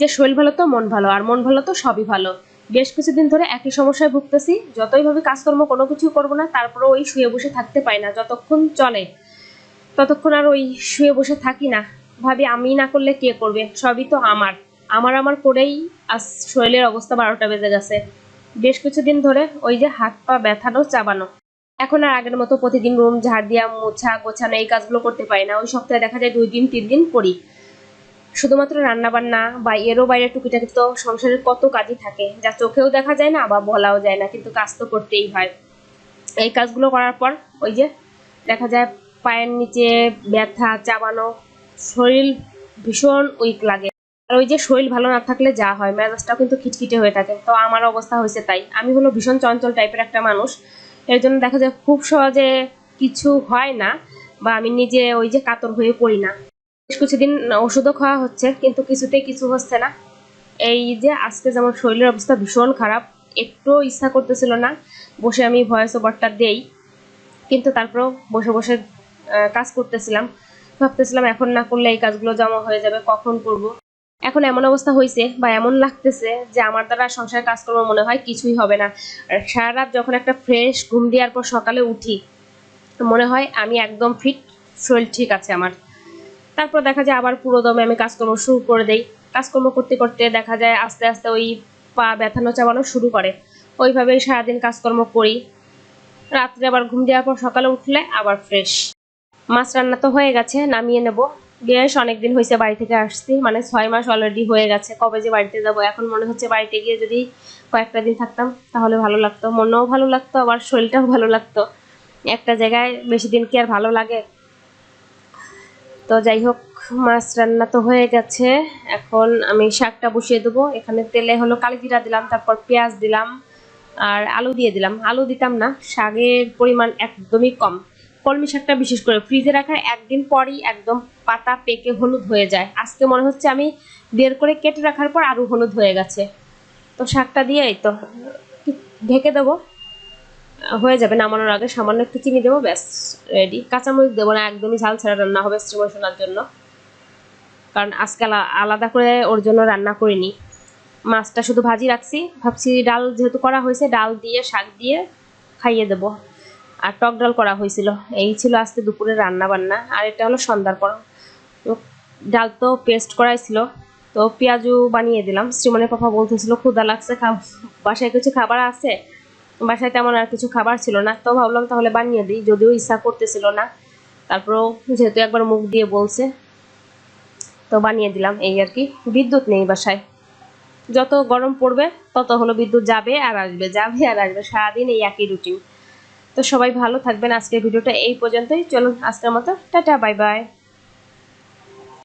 যে শরীর ভালো তো মন ভালো, আর মন ভালো তো সবই ভালো। বেশ কিছুদিন ধরে একই সমস্যায় ভুগতেছি, যতই ভাবে কাজকর্ম কোনো কিছু করব না তারপরে ওই শুয়ে বসে থাকতে পাই না, যতক্ষণ চলে। ততক্ষণ আর ওই শুয়ে বসে থাকি না। ভাবি আমি না করলে কে করবে? সবই তো আমার। আমার আমার করেই আজ শরীরের অবস্থা বারোটা বেজে গেছে। বেশ কিছুদিন ধরে ওই যে হাত পা ব্যথানো, চাবানো। এখন আর আগের মতো প্রতিদিন রুম, ঝাড় দিয়া, মোছা, গোছানো এই কাজগুলো করতে পারি না। ওই সপ্তাহে দেখা যায় দুই দিন, তিন দিন করি। শুধুমাত্র রান্না বান্না বা এরও বাইরে টুকিটাকি তো সংসারের কত কাজই থাকে। যা চোখেও দেখা যায় না বা বলাও যায় না, কিন্তু কাজ তো করতেই হয়। এই কাজগুলো করার পর ওই যে দেখা যায় পায়ের নিচে ব্যথা, চাবানো, শরীর ভীষণ উইক লাগে। আর ওই যে শরীর ভালো না থাকলে যা হয়, মেজাজটাও কিন্তু খিটখিটে হয়ে থাকে। তো আমার অবস্থা হয়েছে তাই। আমি হলো ভীষণ চঞ্চল টাইপের একটা মানুষ। এর জন্য দেখা যায় খুব সহজে কিছু হয় না বা আমি নিজে ওই যে কাতর হয়ে পড়ি না। বেশ কিছুদিন ওষুধও খাওয়া হচ্ছে, কিন্তু কিছুতেই কিছু হচ্ছে না। এই যে আজকে যেমন শরীরের অবস্থা ভীষণ খারাপ একটু ইচ্ছা করতেছিল না, বসে আমি ভয়েস ওভারটা দেই, কিন্তু তারপরেও বসে বসে কাজ করতেছিলাম। ভাবতেছিলাম এখন না করলে এই কাজগুলো জমা হয়ে যাবে, কখন করব? এখন এমন অবস্থা হয়েছে বা এমন লাগতেছে যে আমার দ্বারা সংসারের কাজকর্ম মনে হয় কিছুই হবে না। আর সারা রাত যখন একটা ফ্রেশ ঘুম দেওয়ার পর সকালে উঠি, মনে হয় আমি একদম ফিট শরীর ঠিক আছে আমার। তারপর দেখা যায় আবার পুরো দমে আমি কাজকর্ম শুরু করে দেই। কাজকর্ম করতে করতে দেখা যায় আস্তে আস্তে ওই পা ব্যথানো চাবানো শুরু করে। ওইভাবেই সারাদিন কাজকর্ম করি। রাত্রে আবার ঘুম দেওয়ার পর সকালে উঠলে আবার ফ্রেশ মাছ রান্না তো হয়ে গেছে, নামিয়ে নেব। বেশ অনেকদিন হয়েছে বাড়ি থেকে আসছি মানে ছয় মাস অলরেডি হয়ে গেছে। কবে যে বাড়িতে যাব, এখন মনে হচ্ছে বাড়িতে গিয়ে যদি কয়েকটা দিন থাকতাম, তাহলে ভালো লাগতো। মনও ভালো লাগতো, আবার শরীরটাও ভালো লাগতো। একটা জায়গায় বেশি দিন কি আর ভালো লাগে? তো যাই হোক, মাছ রান্না তো হয়ে গেছে। এখন আমি শাকটা বসিয়ে দেবো। এখানে তেলে হলো কালি জিরা দিলাম, তারপর পেঁয়াজ দিলাম, আর আলু দিয়ে দিলাম। আলু দিতাম না, শাকের পরিমাণ একদমই কম। কলমি শাকটা বিশেষ করে ফ্রিজে রাখার একদিন পরই একদম পাতা পেকে হলুদ হয়ে যায়। আজকে মনে হচ্ছে আমি বের করে কেটে রাখার পর আরও হলুদ হয়ে গেছে। তো শাকটা দিয়ে এই তো ঢেকে দেবো। হয়ে যাবে, নামানোর আগে সামান্য একটু চিনি দেবো, ব্যাস রেডি কাঁচামরিচ দেবো না, একদমই ঝাল ছাড়া রান্না হবে শ্রীমোশনার জন্য। কারণ আজকে আলা- আলাদা করে ওর জন্য রান্না করিনি। মাছটা শুধু ভাজি রাখছি, ভাবছি ডাল যেহেতু করা হয়েছে, ডাল দিয়ে, শাক দিয়ে খাইয়ে দেবো। আর টক ডাল করা হয়েছিল, এই ছিল আজকে দুপুরে রান্না বান্না, আর এটা হলো সন্ধ্যার পর। ডাল তো পেস্ট করাই ছিল, তো পেঁয়াজু বানিয়ে দিলাম। শ্রীমনের পাপা বলতেছিল ক্ষুদা লাগছে বাসায় কিছু খাবার আছে? বাসায় তেমন আর কিছু খাবার ছিল না। তো ভাবলাম তাহলে বানিয়ে দিই, যদিও ইচ্ছা করতেছিল না। তারপরেও যেহেতু একবার মুখ দিয়ে বলছে, তো বানিয়ে দিলাম এই আর কি। বিদ্যুৎ নেই বাসায়। যত গরম পড়বে, তত হলো বিদ্যুৎ যাবে আর আসবে, যাবে আর আসবে। সারাদিন এই একই রুটিন তো সবাই ভালো থাকবেন। আজকের ভিডিওটা এই পর্যন্তই। চলুন আজকের মতো। Tata, bye bye.